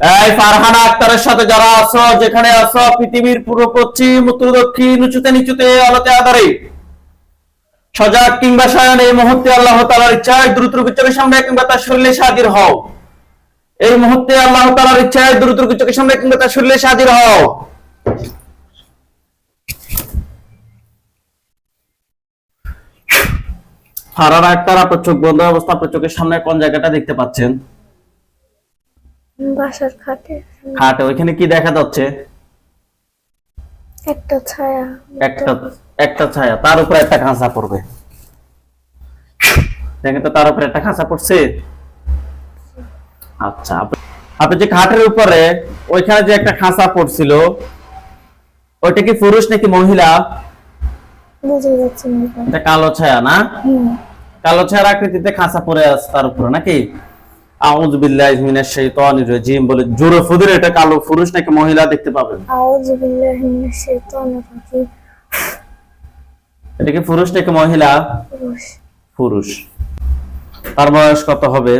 এই ফারহানা আক্তারের সাথে যারা আছো, যেখানে আছো, পৃথিবীর পূর্ব, পশ্চিম, উত্তর, দক্ষিণ, উঁচুতে নিচুতে আলোতে আধারে সজাগ কিংবা সায়ন এই মুহূর্তে আল্লাহ তালার ইচ্ছায় দ্রুত চোখের সামনে কিংবা তার শরীরে হাজির হও। এই মুহূর্তে আল্লাহ তালার ইচ্ছায় দ্রুত চোখের সামনে কিংবা তার শরীরে হাজির হও। ফারার আক্তার, আপনার চোখ বন্ধ অবস্থা, আপনার চোখের সামনে কোন জায়গাটা দেখতে পাচ্ছেন? বাসার খাটে। খাটে ওইখানে কি দেখা যাচ্ছে? একটা ছায়া। একটা একটা ছায়া তার উপরে একটা খাঁচা পড়বে। দেখেন তো তার উপরে একটা খাঁচা পড়ছে? আচ্ছা আপনি যে খাটের উপরে ওইখানে যে একটা খাঁচা পড়ছিল ওইটা কি পুরুষ নাকি মহিলা। এটা কালো ছায়া না? কালো ছায়ার আকৃতিতে খাঁচা পড়ে আছে তার উপরে নাকি? আউযু বিল্লাহি মিনাশ শাইতানির রাজিম বলে জোরে ফুদিরে এটা কালো পুরুষ নাকি মহিলা দেখতে পাবেন? আউযু বিল্লাহি মিনাশ শাইতানির রাজিম। এটা কি পুরুষ নাকি মহিলা? পুরুষ। পুরুষ। তার বয়স কত হবে?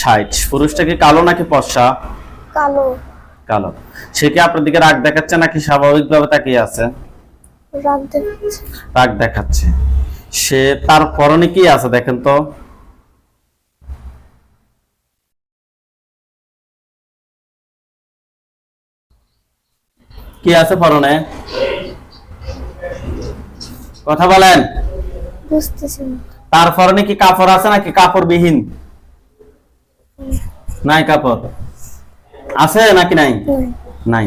ষাট পুরুষটা কি কালো নাকি পশা কালো। কালো। সে কি আপনার দিকে রাগ দেখাচ্ছে নাকি স্বাভাবিক ভাবে তাকিয়ে আছে? রাগ দেখাচ্ছে। রাগ দেখাচ্ছে। সে তার পরনে কি আছে দেখেন তো? কি আছে পরনে? কথা বলেন। তার পরনে কি কাপড় আছে নাকি কাপড় বিহীন নাই কাপড়। আছে নাকি নাই? নাই। নাই।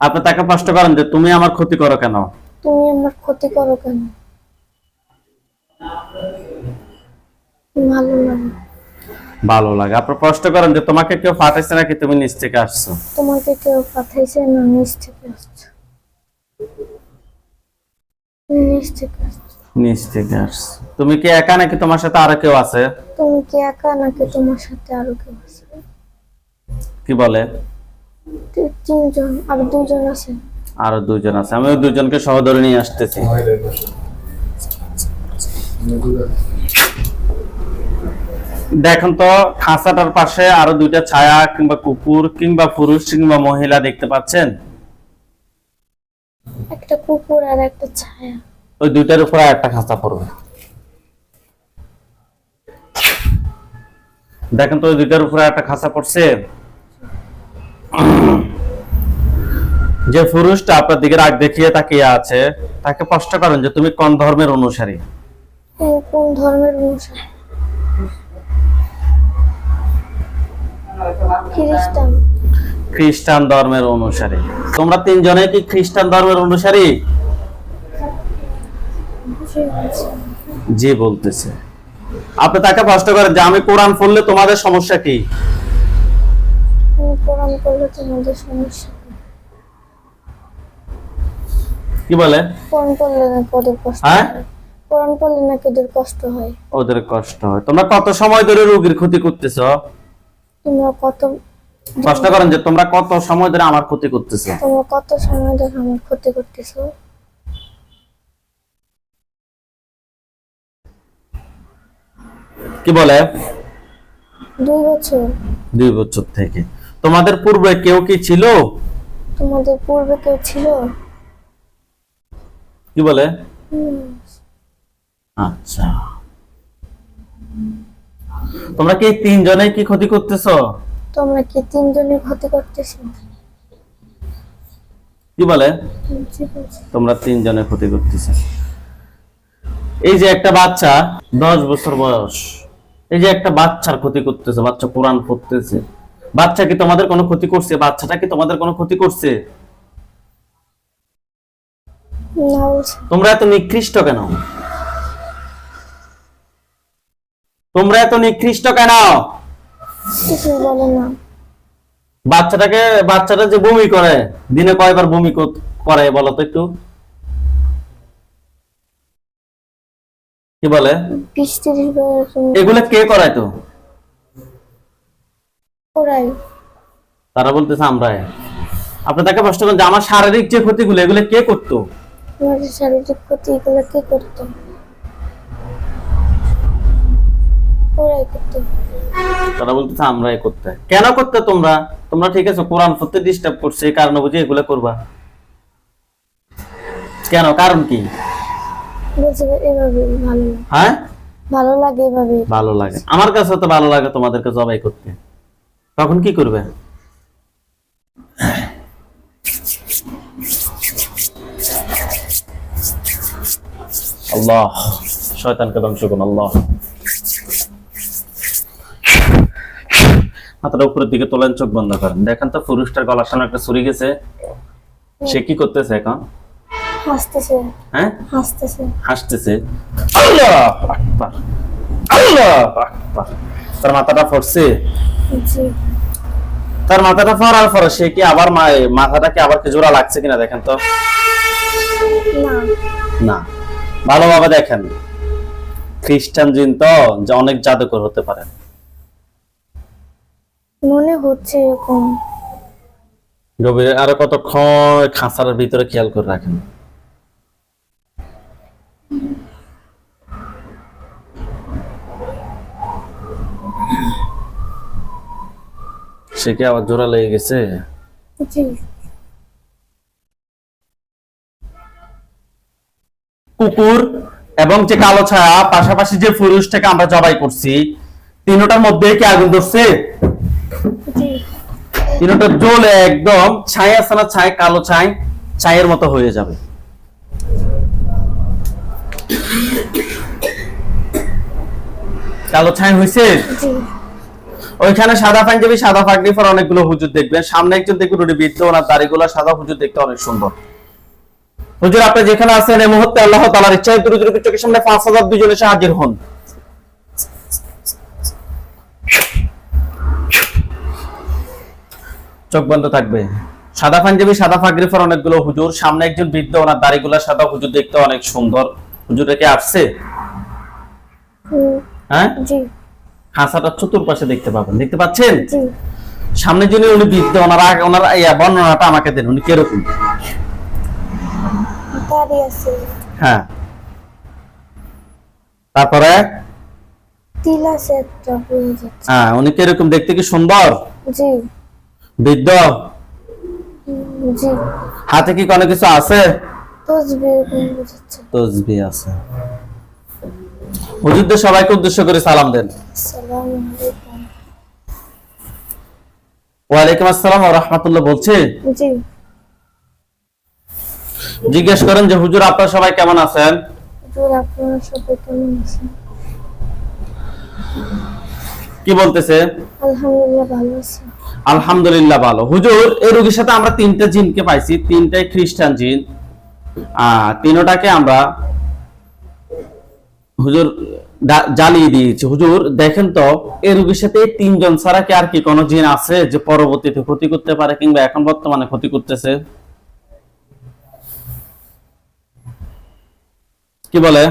আপনি তাকে প্রশ্ন করেন যে তুমি আমার ক্ষতি করো কেন? তুমি আমার ক্ষতি করো কেন? ভালো লাগে। ভালো লাগে। আপনি প্রশ্ন করেন যে তোমাকে কেউ ফাটাইছে নাকি তুমি নিচ থেকে আসছো? তোমাকে কেউ পাঠাইছে না নিচ থেকে আসছো। নিচ থেকে আসছো। নিচ থেকে আসছো। তুমি কি একা নাকি তোমার সাথে আরও কেউ আছে? তুমি কি একা নাকি তোমার সাথে আরও কেউ আছে? কি বলে? তিনজন আর দুজন আছে। আরও দুজন আছে। আমি দুজনকে সহ ধরে নিয়ে আসতেছি। দেখেন তো খাঁচাটার পাশে আরও দুইটা ছায়া কিংবা কুকুর কিংবা পুরুষ কিংবা মহিলা দেখতে পাচ্ছেন? একটা কুকুর আর একটা ছায়া। ওই দুইটার উপরে একটা খাঁচা পড়বে। দেখেন তো ওই দুইটার উপরে একটা খাঁচা পড়ছে। যে পুরুষটা আপনার দিকে রাগ দেখিয়ে তাকিয়ে আছে তাকে প্রশ্ন করেন যে তুমি কোন ধর্মের অনুসারী? কোন ধর্মের অনুসারী? খ্রিস্টান। খ্রিস্টান ধর্মের অনুসারী। তোমরা তিনজনে কি খ্রিস্টান ধর্মের অনুসারী? জি বলতেছে। আপনি তাকে প্রশ্ন করেন যে আমি কোরআন পড়লে তোমাদের সমস্যা কি? কোরআন করলে তোমাদের সমস্যা কি? বলে? কোরআন পড়লে নাকি ওদের কষ্ট হ্যাঁ? হয়? কোরআন নাকি ওদের কষ্ট হয়। ওদের কষ্ট হয়। তোমরা কত সময় ধরে রোগীর ক্ষতি করতেছ? তোমরা কত প্রশ্ন করেন যে তোমরা কত সময় ধরে আমার ক্ষতি করতেছো? তোমরা কত সময় ধরে আমার ক্ষতি করতেছো? কি বলে? দুই বছর। দুই বছর থেকে। তোমাদের পূর্বে কেউ কি ছিল? তোমাদের পূর্বে কেউ ছিল? কি বলে? আচ্ছা। তোমরা কি তিনজনে কি ক্ষতি করতেছো? তোমরা কি তিনজনের ক্ষতি করতেছো? কি বলে? তোমরা তিনজনে ক্ষতি করতেছো। এই যে একটা বাচ্চা দশ বছর বয়স এই যে একটা বাচ্চার ক্ষতি করতেছে বাচ্চা কোরআন পড়তেছে। বাচ্চা কি তোমাদের কোনো ক্ষতি করছে? বাচ্চাটা কি তোমাদের কোনো ক্ষতি করছে? তোমরা এত নিকৃষ্ট কেন? তোমরা এত নিকৃষ্ট কেন? বাচ্চাটাকে, বাচ্চাটা যে বমি করে, দিনে কয়বার বমি করে বলো তো একটু? কি বলে? এগুলো কে করায় তো? তারা বলতেছে আমরা আপনি তাকে প্রশ্ন করেন যে, আমার শারীরিক যে ক্ষতিগুলো, এগুলো কে করতো? তোমাদের শারীরিক ক্ষতি এগুলো কে করতো? ওরাই করতে। তারা বলতেছে আমরাই করতে। কেন করতে তোমরা? তোমরা ঠিক আছে কোরআন পড়তে ডিস্টার্ব করছে এই কারণে বুঝি এগুলো করবা। কেন? কারণ কি? হ্যাঁ? ভালো লাগে এভাবে। ভালো লাগে। আমার কাছে তো ভালো লাগে তোমাদেরকে জবাই করতে। তখন কি করবে? আল্লাহ। শয়তানকে ধ্বংস করুন আল্লাহ। মাথাটা উপরের দিকে তোলেন চোখ বন্ধ করেন। দেখেন তো পুরুষটার গলার সামনে একটা ছুরি গেছে। সে কি করতেছে এখন? হাসতেছে। হ্যাঁ? হাসতেছে। হাসতেছে। আল্লাহ আকবার। আল্লাহ আকবার। তার মাথাটা ফরছে? তার মাথাটা ফরার পরে সে কি আবার মা- মাথাটা কি আবার কি জোড়া লাগছে কিনা দেখেন তো? না। না। ভালোভাবে দেখেন। খ্রিস্টান জিন তো যে অনেক জাদুকর হতে পারে। মনে হচ্ছে এরকম। গভীরে আরও কতক্ষণ খাঁচার ভিতরে খেয়াল করে রাখেন। সে কি আবার জোড়া লেগে গেছে? জি। কুকুর এবং যে কালো ছায়া পাশাপাশি যে পুরুষটাকে আমরা জবাই করছি তিনটার মধ্যে কি আগুন ধরছে? জি। তিনটা জ্বলে একদম ছাই আছে না ছাই? কালো ছাই ছাইয়ের মতো হয়ে যাবে। কালো ছাই হয়েছে ওইখানে সাদা পাঞ্জাবি সাদা পাগড়ি পর অনেকগুলো হুজুর দেখবেন। সামনে একজন দেখবেন ওটি বৃদ্ধ ওনার দাড়িগুলো সাদা হুজুর দেখতে অনেক সুন্দর। হুজুর আপনি যেখানে আছেন এই মুহূর্তে আল্লাহ তালার ইচ্ছায় দ্রুত দ্রুত চোখের সামনে পাঁচ হাজার দুজন এসে হাজির হন। চোখ বন্ধ থাকবে। সাদা পাঞ্জাবি সাদা পাগড়ি পর অনেকগুলো হুজুর। সামনে একজন বৃদ্ধ ওনার দাড়িগুলো সাদা। হুজুর দেখতে অনেক সুন্দর। হুজুর রেখে আসছে? হ্যাঁ? জি। হাসাটা চতুর্পাশে দেখতে পাবেন। দেখতে পাচ্ছেন? সামনে যিনি উনি বৃদ্ধ। ওনার ওনার বর্ণনাটা আমাকে দেন। উনি কীরকম? হ্যাঁ। তারপরে? তিল আছে একটা হ্যাঁ উনি কীরকম দেখতে কি সুন্দর? জি। বৃদ্ধ? জি। হাতে কি কোনো কিছু আছে? এরকম তসবি আছে। হুজুরদের সবাইকে উদ্দেশ্য করে সালাম দেন। ওয়ালাইকুম আসসালাম ওয়া রাহমাতুল্লাহ বলছে। জি। জিজ্ঞেস করেন যে হুজুর আপনারা সবাই কেমন আছেন? হুজুর আপনারা সবাই কেমন আছেন? কি বলতেছে? আলহামদুলিল্লাহ ভালো আছি। আলহামদুলিল্লাহ ভালো। হুজুর এই রোগীর সাথে আমরা তিনটা জিনকে পাইছি তিনটাই খ্রিস্টান জিন। তিনটাকে আমরা হুজুর জ্বালিয়ে দিয়েছি। হুজুর দেখেন তো এই রোগীর সাথে তিনজন ছাড়া কি আর কি কোনো জিন আছে যে পরবর্তীতে ক্ষতি করতে পারে কিংবা এখন বর্তমানে ক্ষতি করতেছে? কি বলে?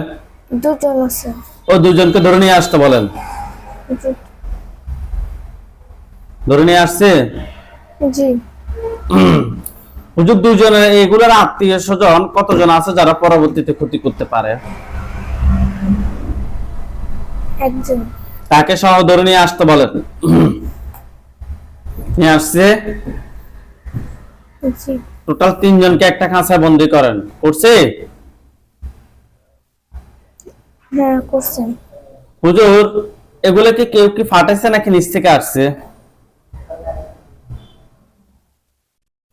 দুজন আছে। ও দুজনকে ধরে নিয়ে আসতে বলেন। ধরে নিয়ে আসছে? জি। হুজুর দুজনে এগুলোর আত্মীয় স্বজন কতজন আছে যারা পরবর্তীতে ক্ষতি করতে পারে? একজন। তাকে সহ ধরে নিয়ে আসতে বলেন। নিয়ে আসছে। জি। টোটাল তিনজনকে একটা খাঁচায় বন্দি করেন। করছে? হ্যাঁ করছেন। হুজুর এগুলোকে কেউ কি ফাটাইছে নাকি নিচ থেকে আসছে?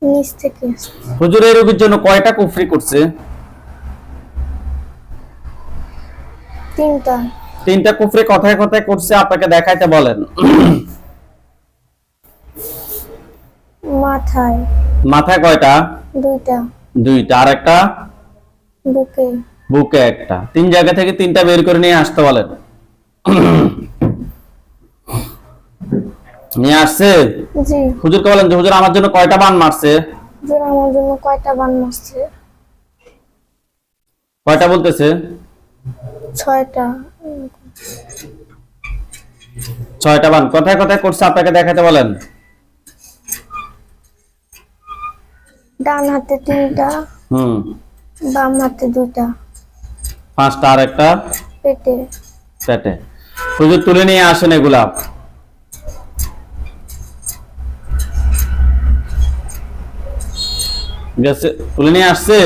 নিচ থেকে হুজুর এই রোগীর জন্য কয়টা কুফরি করছে? তিনটা। তিনটা কুফরি কথায় কথায় করছে আপনাকে দেখাইতে বলেন। মাথায়। মাথায় কয়টা? দুইটা। দুইটা। আর একটা বুকে। বুকে একটা। তিন জায়গা থেকে তিনটা বের করে নিয়ে আসতে বলেন। নিয়ে আসছে? জি। হুজুরকে বলেন যে হুজুর আমার জন্য কয়টা বান মারছে? হুজুর আমার জন্য কয়টা বান মারছে? কয়টা বলতেছে? ছয়টা। ছয়টা বান। কথায় কথায় করছে আপনাকে দেখাতে বলেন। ডান হাতে তিনটা হুম। বাম হাতে দুইটা। পাঁচটা আর একটা? পেটে। হুজুর তুলে নিয়ে আসেন এগুলা। তুলে নিয়ে আসছে?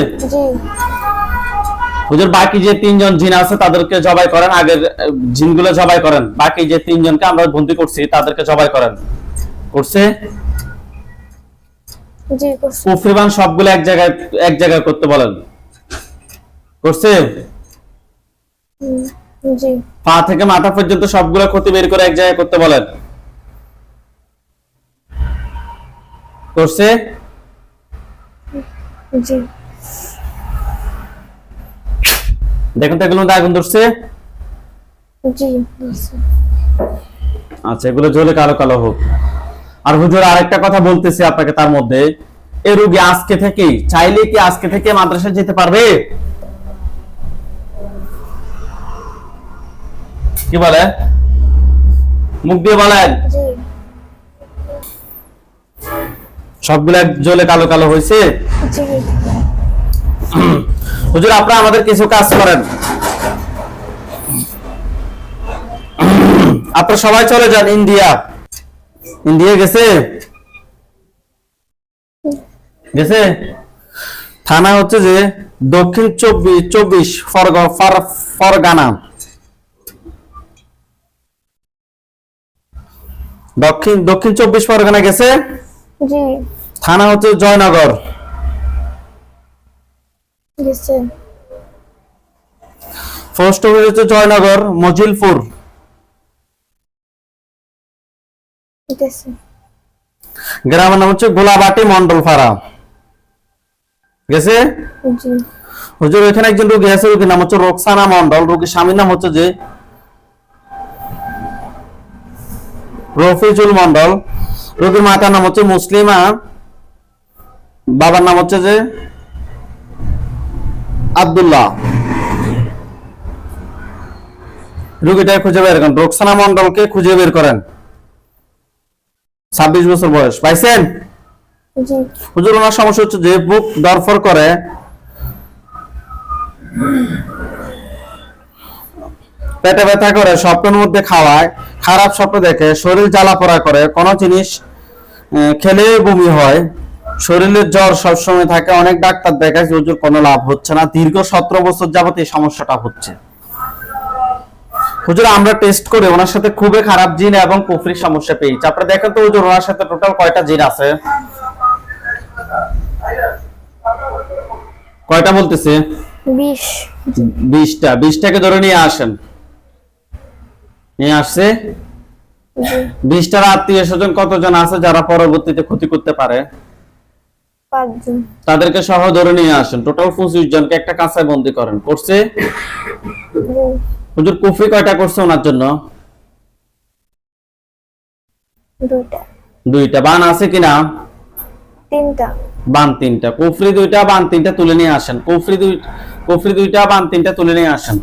হুজুর বাকি যে তিনজন জিন আছে তাদেরকে জবাই করেন। আগের জিনগুলো জবাই করেন। বাকি যে তিনজনকে আমরা বন্দি করছি তাদেরকে জবাই করেন। করছে? কুফরিবান সবগুলো এক জায়গায় এক জায়গায় করতে বলেন। করছে? পা থেকে মাথা পর্যন্ত সবগুলো ক্ষতি বের করে এক জায়গায় করতে বলেন। করছে? দেখুন তো মধ্যে আগুন ধরছে। আচ্ছা এগুলো জ্বলে কালো কালো হোক। আর হুজুর আরেকটা কথা বলতেছি আপনাকে তার মধ্যে। এই রুগী আজকে থেকেই চাইলে কি আজকে থেকে মাদ্রাসায় যেতে পারবে? কি বলে? মুখ দিয়ে বলেন। সবগুলো জ্বলে কালো কালো হয়েছে? হুজুর আপনারা আমাদের কিছু কাজ করেন। আপনারা সবাই চলে যান ইন্ডিয়া। ইন্ডিয়া গেছে? গেছে? থানা হচ্ছে যে দক্ষিণ চব্বিশ চব্বিশ ফরগ- ফর- ফরগানা। দক্ষিণ দক্ষিণ চব্বিশ পরগনা গেছে? জি। থানা হচ্ছে জয়নগর। পোস্ট অফিস হচ্ছে জয়নগর মজিলপুর। গ্রামের নাম হচ্ছে গোলাবাটি মন্ডল ফারা গেছে? হুজুর ওইখানে একজন রোগী আছে রোগীর নাম হচ্ছে রোকসানা মন্ডল রোগীর স্বামীর নাম হচ্ছে যে রফিজুল মন্ডল রোগীর মাতার নাম হচ্ছে মুসলিমা। বাবার নাম হচ্ছে যে আব্দুল্লাহ। রোগীটা খুঁজে বের করেন। রোকসানা মন্ডলকে খুঁজে বের করেন। ছাব্বিশ বছর বয়স। পাইছেন? হুজুর ওনার সমস্যা হচ্ছে যে বুক দরফর করে। পেটে ব্যথা করে স্বপ্নের মধ্যে খাওয়ায় খারাপ স্বপ্ন দেখে শরীর জ্বালা পোড়া করে কোনো জিনিস খেলে বমি হয়। শরীরের জ্বর সবসময় থাকে অনেক ডাক্তার দেখায় হুজুর কোনো লাভ হচ্ছে না। দীর্ঘ সতেরো বছর যাবত এই সমস্যাটা হচ্ছে। হুজুর আমরা টেস্ট করে ওনার সাথে খুবই খারাপ জিন এবং কুফরির সমস্যা পেয়েছি। আপনারা দেখেন তো হুজুর ওনার সাথে টোটাল কয়টা জিন আছে? কয়টা বলতেছে? বিশ। বিশটা। বিশটাকে ধরে নিয়ে আসেন। নিয়ে আসছে। বিশটার আত্মীয় স্বজন কতজন আছে যারা পরবর্তীতে ক্ষতি করতে পারে? তাদেরকে সহ ধরে নিয়ে আসেন। টোটাল পঁচিশ জনকে একটা কাঁচায় বন্দি করেন। করছে? হুজুর কুফরি কয়টা করছে ওনার জন্য? দুইটা। বান আছে কিনা তিনটা। বান তিনটা। কুফরি দুইটা বান তিনটা তুলে নিয়ে আসেন। কুফরি দুই কুফরি দুইটা বান তিনটা তুলে নিয়ে আসেন।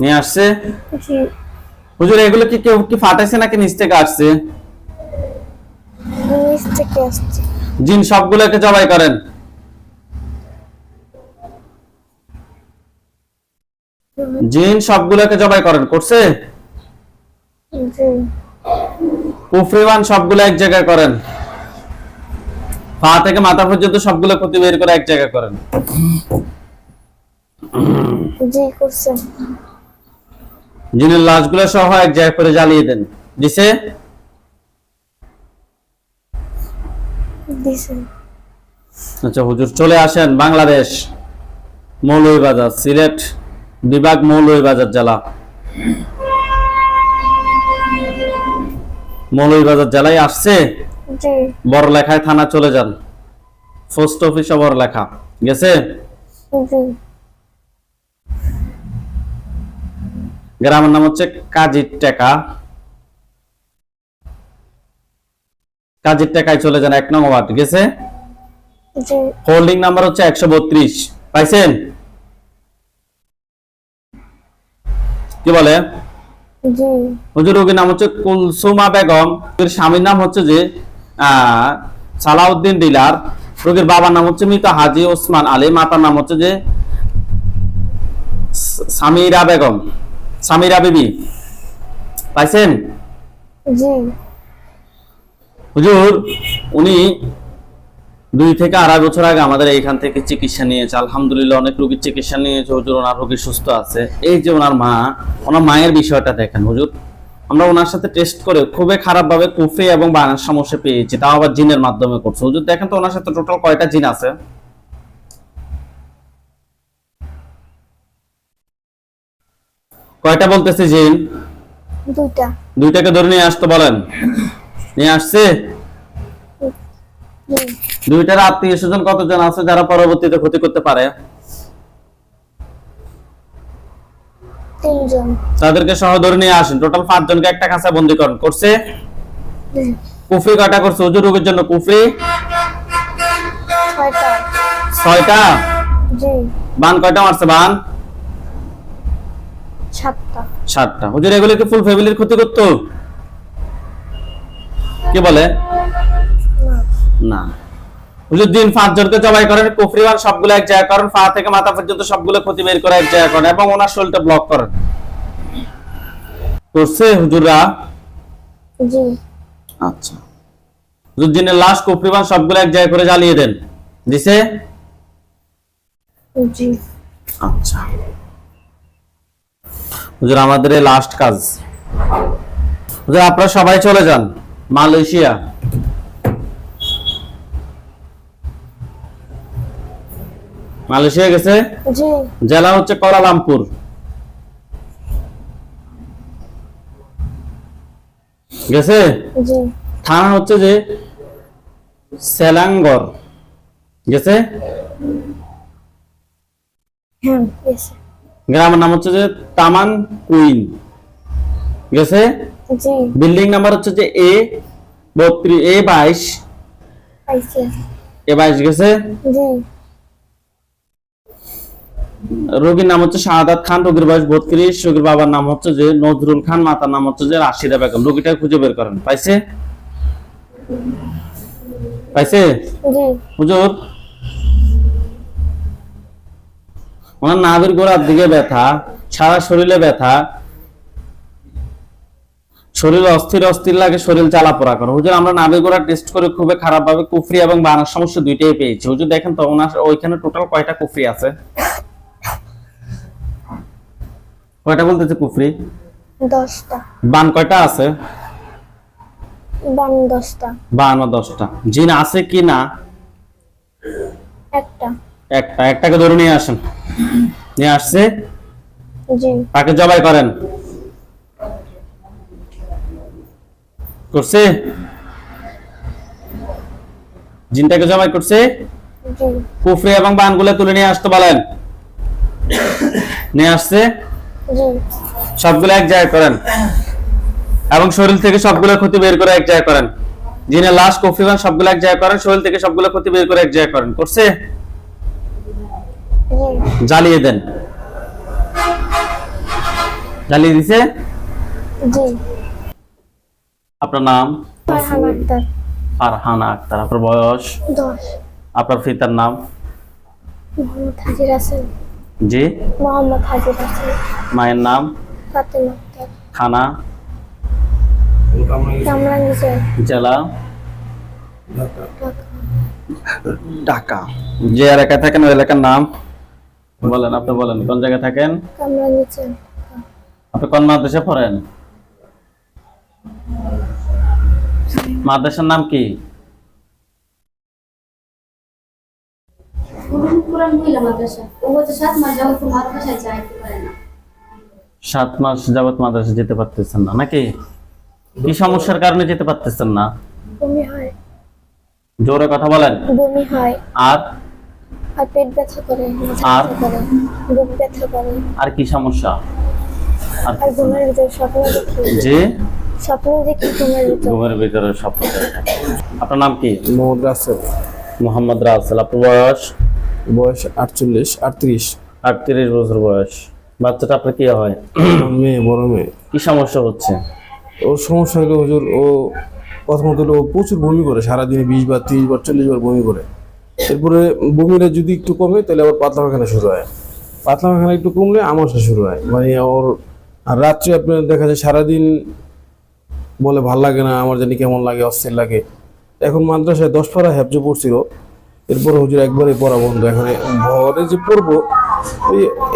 নিয়ে আসছে। জি হুজুর এগুলো কি কেউ কি ফাটাইছে নাকি নিচ থেকে আসছে? নিচ থেকে আসছে। জিন সবগুলোকে জবাই করেন। জিন সবগুলোকে জবাই করেন করছে? জি। কুফরিবান সবগুলো এক জায়গায় করেন। পা থেকে মাথা পর্যন্ত সবগুলো ক্ষতি বের করে এক জায়গায় করেন। জি করছে। জিনের লাশগুলো সহ এক জায়গায় করে জ্বালিয়ে দেন। দিছে? আচ্ছা হুজুর চলে আসেন বাংলাদেশ মৌলভীবাজার সিলেট বিভাগ মৌলভীবাজার জেলা। মৌলভীবাজার জেলায় আসছে? বড় লেখায় থানা চলে যান। পোস্ট অফিসে বড় লেখা গেছে গ্রামের নাম হচ্ছে কাজীর টেকা। কাজীর টেকায় চলে যান এক নম্বর ওয়ার্ড গেছে হোল্ডিং নাম্বার হচ্ছে একশো বত্রিশ। পাইছেন? কি বলে? হুজুর রোগীর নাম হচ্ছে কুলসুমা বেগম। স্বামীর নাম হচ্ছে যে আহ, সালাউদ্দিন ডিলার। রোগীর বাবার নাম হচ্ছে মৃত হাজি ওসমান আলী। মাতার নাম হচ্ছে যে সামিরা বেগম। সামিরা বিবি পাইছেন? জি। হুজুর উনি দুই থেকে আড়াই বছর আগে আমাদের এইখান থেকে চিকিৎসা নিয়েছে। আলহামদুলিল্লাহ অনেক রোগীর চিকিৎসা নিয়েছে। হুজুর ওনার রোগী সুস্থ আছে। এই যে ওনার মা ওনার মায়ের বিষয়টা দেখেন হুজুর। আমরা ওনার সাথে টেস্ট করে খুবই খারাপ ভাবে কুফরি এবং বানার সমস্যা পেয়েছি। তাও আবার জিনের মাধ্যমে করছে। হুজুর দেখেন তো ওনার সাথে টোটাল কয়টা জিন আছে? কয়টা বলতেছে জিন? দুইটা। দুইটাকে ধরে নিয়ে আসতে বলেন। নিয়ে আসছে? দুইটার আত্মীয় স্বজন কতজন আছে যারা পরবর্তীতে ক্ষতি করতে পারে? তাদেরকে সহ ধরে নিয়ে আসেন। টোটাল পাঁচজনকে একটা কাঁচা বন্দীকরণ করছে? কুফরি কয়টা করছে? হুজুর রোগের জন্য কুফরি? ছয়টা। বান কয়টা মারছে? বান? সাতটা। সাতটা। হুজুর এগুলো কি ফুল ফ্যামিলির ক্ষতি করতো কি বলে? না। হুজুর দিন জবাই করেন সবগুলো এক জায়গা করেন পা থেকে মাথা পর্যন্ত সবগুলো ক্ষতি বের করে এক জায়গা করেন এবং ওনার শরীরটা ব্লক করেন। করছে হুজুররা? জি। আচ্ছা। হুজুর দিনের লাশ সবগুলো এক জায়গায় করে জ্বালিয়ে দেন। দিছে? জি। আচ্ছা। হুজুর আমাদের লাস্ট কাজ। হুজুর আপনারা সবাই চলে যান মালয়েশিয়া। মালয়েশিয়া গেছে? জি। জেলা হচ্ছে কোলালামপুর গেছে? জি। থানা হচ্ছে যে সেলাঙ্গর। গেছে? হ্যাঁ গেছে। গ্রামের নাম হচ্ছে যে তামান কুইন। গেছে? জি। বিল্ডিং নাম্বার হচ্ছে যে এ বত্রিশ এ বাইশ। এ বাইশ গেছে? রোগীর নাম হচ্ছে শাহাদাত খান রোগীর বয়স বত্রিশ। রোগীর বাবার নাম হচ্ছে যে নজরুল খান মাতার নাম হচ্ছে যে রাশিদা বেগম। রোগীটা খুঁজে বের করেন। পাইছে? পাইছে? হুজুর? ওনার নাভির গোড়ার দিকে ব্যথা সারা শরীরে ব্যথা। শরীর অস্থির অস্থির লাগে শরীর জ্বালাপোড়া করে। হুজুর আমরা নাভির গোড়া টেস্ট করে খুবই খারাপ ভাবে কুফরি এবং বানার সমস্যা দুইটাই পেয়েছি। হুজুর দেখেন তো ওনার ওইখানে টোটাল কয়টা কুফরি আছে? কয়টা বলতেছে কুফরি? দশটা। বান কয়টা আছে? বান দশটা। বান দশটা। জিন আছে কি না? একটা। একটা একটাকে ধরে নিয়ে আসেন। নিয়ে আসছে। জি। তাকে জবাই করেন। করছে? জিনটাকে জবাই করছে? জি। কুফরি এবং বানগুলো তুলে নিয়ে আসতে বলেন। নিয়ে আসছে। জি। সবগুলো এক জায়গায় করেন। এবং শরীর থেকে সবগুলো ক্ষতি বের করে এক জায়গায় করেন। জিনের লাশ কফি বান সবগুলো এক জায়গায় করেন। শরীর থেকে সবগুলো ক্ষতি বের করে এক জায়গায় করেন। করছে? জ্বালিয়ে দেন। জ্বালিয়ে দিছে? আপনার নাম? ফারহান আক্তার। আপনার বয়স? আপনার পিতার নাম? মোহাম্মদ হাজির হাসান। জি। মোহাম্মদ হাজির হাসান। মায়ের নাম? ফাতেমা আক্তার। থানা জেলা? ঢাকা। ঢাকা। যে এলাকায় থাকেন ওই এলাকার নাম? বলেন আপনি বলেন কোন জায়গায় থাকেন? আপনি কোন মাদ্রাসা পড়েন? মাদ্রাসার নাম কি? সাত মাস যাবত মাদ্রাসা যেতে পারতেছেন না নাকি? কি সমস্যার কারণে যেতে পারতেছেন না? জোরে কথা বলেন। আর আর পেট ব্যথা করে আর? করে বুক ব্যথা করে। আর কি সমস্যা? আর ঘুমের ভিতরে স্বপ্ন দেখি। যে স্বপ্ন দেখি ঘুমের ভিতরে। ঘুমের ভিতরে স্বপ্ন দেখেন। আপনার নাম কি? মোহাম্মদ রাসেল। মোহাম্মদ রাসেল আপনার বয়স? বয়স আটচল্লিশ আটত্রিশ। আটত্রিশ বছর বয়স। বাচ্চাটা আপনার কি হয়? মেয়ে বড় মেয়ে। কি সমস্যা হচ্ছে? ওর সমস্যা হলো হুজুর ও প্রথমত হলো ও প্রচুর বমি করে সারাদিনে বিশ বার তিরিশ বার চল্লিশ বার বমি করে। এরপরে বমিটা যদি একটু কমে, তাহলে আবার পাতলা পায়খানা শুরু হয়। পাতলা পায়খানা একটু কমলে আমাশা শুরু হয়। মানে ওর, আর রাত্রে আপনার দেখা যায় সারাদিন বলে, ভালো লাগে না, আমার জানি কেমন লাগে, অস্থির লাগে। এখন মাদ্রাসায় দশ পারা হ্যাবজ পড়ছিল। এরপর হুজুর একবারে পড়া বন্ধ। এখানে ভরে যে পড়ব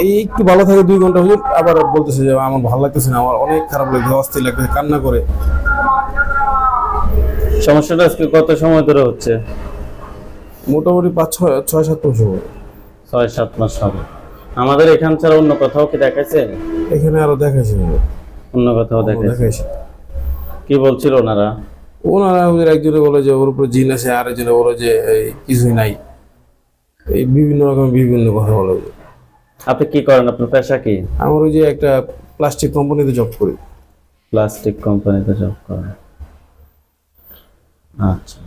এই একটু ভালো থাকে দুই ঘণ্টা। হুজুর আবার বলতেছে যে, আমার ভালো লাগতেছে না, আমার অনেক খারাপ লাগছে, অস্থির লাগতেছে কান্না করে। সমস্যাটা আজকে কত সময় ধরে হচ্ছে? মোটামুটি পাঁচ ছয় ছয় সাত মাস হবে। ছয় সাত মাস হবে। আমাদের এখান ছাড়া অন্য কোথাও কি দেখাইছে? এখানে আরও দেখাইছে। অন্য কোথাও দেখাইছে। কি বলছিল ওনারা? ওনারা ওদের একজনে বলে যে ওর উপরে জিন আছে আর একজনে বলে যে কিছুই নাই। এই বিভিন্ন রকম বিভিন্ন কথা বলে। আপনি কি করেন? আপনার পেশা কি? আমার ওই যে একটা প্লাস্টিক কোম্পানিতে জব করি। প্লাস্টিক কোম্পানিতে জব করেন। আচ্ছা।